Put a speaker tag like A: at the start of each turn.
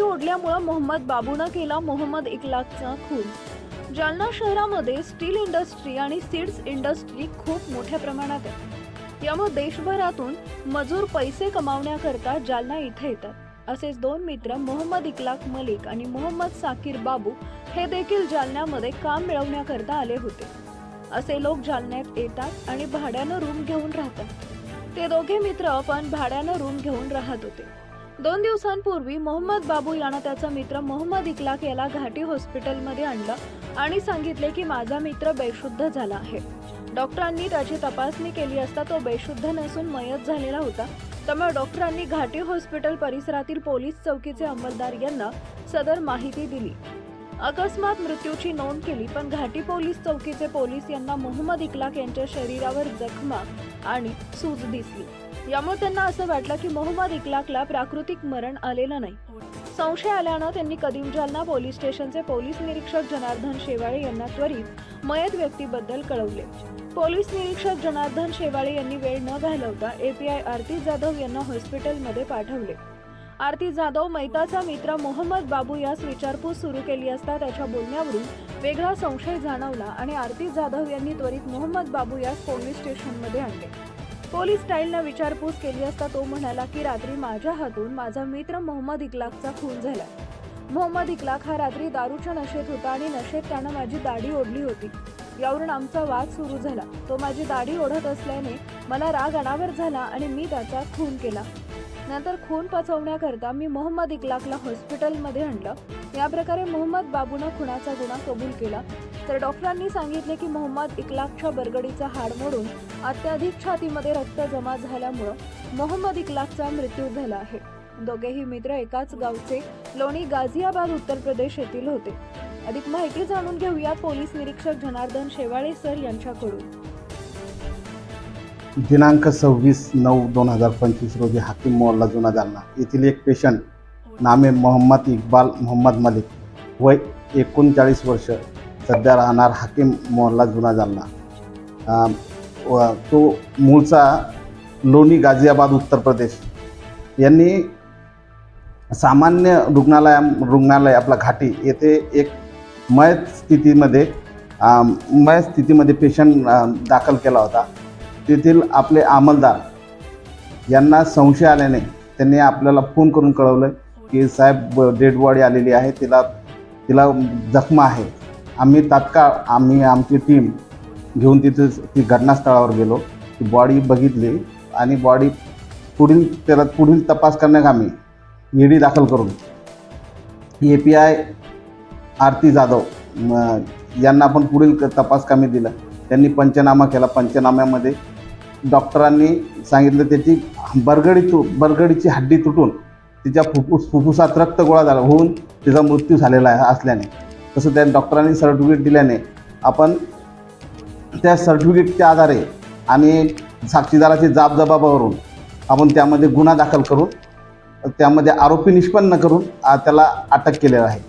A: बाबूनं केला मोहम्मद इकलाकचा खून. जालना शहरामध्ये स्टील इंडस्ट्री आणि सीड्स इंडस्ट्री खूप मोठ्या प्रमाणात आहे. यामुळे देशभरातून मजूर पैसे कमावण्याकरता जालना इथे येतात. असेच दोन मित्र मोहम्मद इकलाक मलिक आणि मोहम्मद साकीर बाबू हे देखील जालन्यामध्ये काम मिळवण्याकरता आले होते. असे लोक जालन्यात येतात आणि भाड्यानं रूम घेऊन राहतात. ते दोघे मित्र पण भाड्यानं रूम घेऊन राहत होते. दोन दिवसांपूर्वी मोहम्मद बाबू यानं त्याचा मित्र मोहम्मद इकलाक याला घाटी हॉस्पिटलमध्ये आणलं आणि सांगितले की माझा मित्र बेशुद्ध झाला आहे. डॉक्टरांनी त्याची तपासणी केली असता तो बेशुद्ध नसून मयत झालेला होता. त्यामुळे डॉक्टरांनी घाटी हॉस्पिटल परिसरातील पोलीस चौकीचे अंमलदार यांना सदर माहिती दिली. अकस्मात मृत्यूची नोंद केली पण घाटी पोलीस चौकीचे पोलीस यांना मोहम्मद इकलाक यांच्या शरीरावर जखमा आणि सूज दिसली. यामुळे त्यांना असं वाटलं की मोहम्मद इकलाकला प्राकृतिक मरण आलेलं नाही. संशय आल्यानं त्यांनी कदीम जालना पोलीस स्टेशनचे पोलीस निरीक्षक जनार्दन शेवाळे यांना त्वरित मयत व्यक्तीबद्दल कळवले. पोलीस निरीक्षक जनार्दन शेवाळे यांनी वेळ न घालवता एपीआय आरती जाधव यांना हॉस्पिटलमध्ये पाठवले. आरती जाधव मैताचा मित्र मोहम्मद बाबू यास विचारपूस सुरू केली असता त्याच्या बोलण्यावरून वेगळा संशय जाणवला आणि आरती जाधव यांनी त्वरित मोहम्मद बाबू यास पोलीस स्टेशनमध्ये आणले. पोलीस स्टाईलनं विचारपूस केली असता तो म्हणाला की रात्री माझ्या हातून माझा मित्र मोहम्मद इकलाकचा खून झाला. मोहम्मद इकलाक हा रात्री दारूच्या नशेत होता आणि नशेत त्यानं माझी दाढी ओढली होती. यावरून आमचा वाद सुरू झाला. तो माझी दाढी ओढत असल्याने मला राग अनावर झाला आणि मी त्याचा खून केला. नंतर खून पचवण्याकरता मी मोहम्मद इकलाकला हॉस्पिटलमध्ये आणलं. या प्रकारे मोहम्मद बाबूनं खुनाचा गुन्हा कबूल केला. तर डॉक्टरांनी सांगितले की मोहम्मद इकलाकच्या बरगडीचा हाड मोडून अत्याधिक छातीमध्ये रक्त जमा झाल्यामुळं मोहम्मद इकलाकचा मृत्यू झाला आहे. दोघेही मित्र एकाच गावचे लोणी गाझियाबाद उत्तर प्रदेश येथील होते. अधिक माहिती जाणून घेऊया पोलीस निरीक्षक जनार्दन शेवाळे सर यांच्याकडून.
B: दिनांक सव्वीस नऊ दोन हजार पंचवीस रोजी हाकीम मोहल्ला जुना जालना येथील एक पेशंट नामे मोहम्मद इक्बाल मोहम्मद मलिक वय एकोणचाळीस वर्ष सध्या राहणार हाकीम मोहल्ला जुना जालना. व तो मूळचा लोणी गाझियाबाद उत्तर प्रदेश. यांनी सामान्य रुग्णालया रुग्णालय आपला घाटी येथे एक मयत स्थितीमध्ये मयत स्थितीमध्ये पेशंट दाखल केला होता. तेथील आपले अंमलदार यांना संशय आल्याने त्यांनी आपल्याला फोन करून कळवलं की साहेब डेड बॉडी आलेली आहे तिला तिला जखमा आहे. आम्ही तात्काळ आम्ही आमची टीम घेऊन तिथे ती घटनास्थळावर गेलो. ती बॉडी बघितली आणि बॉडी पुढील त्याला पुढील तपास करण्याकामी ईडी दाखल करून A P I Aarti Jadhav यांना आपण पुढील क- तपास कामी दिला. त्यांनी पंचनामा केला. पंचनाम्यामध्ये डॉक्टरांनी सांगितलं त्याची बरगडी तु बरगडीची हड्डी तुटून तिच्या फुफ्फुस फुफ्फुसात रक्त गोळा झाला होऊन तिचा मृत्यू झालेला आहे असल्याने. तसं त्या डॉक्टरांनी सर्टिफिकेट दिल्याने आपण त्या सर्टिफिकेटच्या आधारे आणि साक्षीदाराची जाबजबाबावरून आपण त्यामध्ये गुन्हा दाखल करून त्यामध्ये आरोपी निष्पन्न करून त्याला अटक केलेला आहे.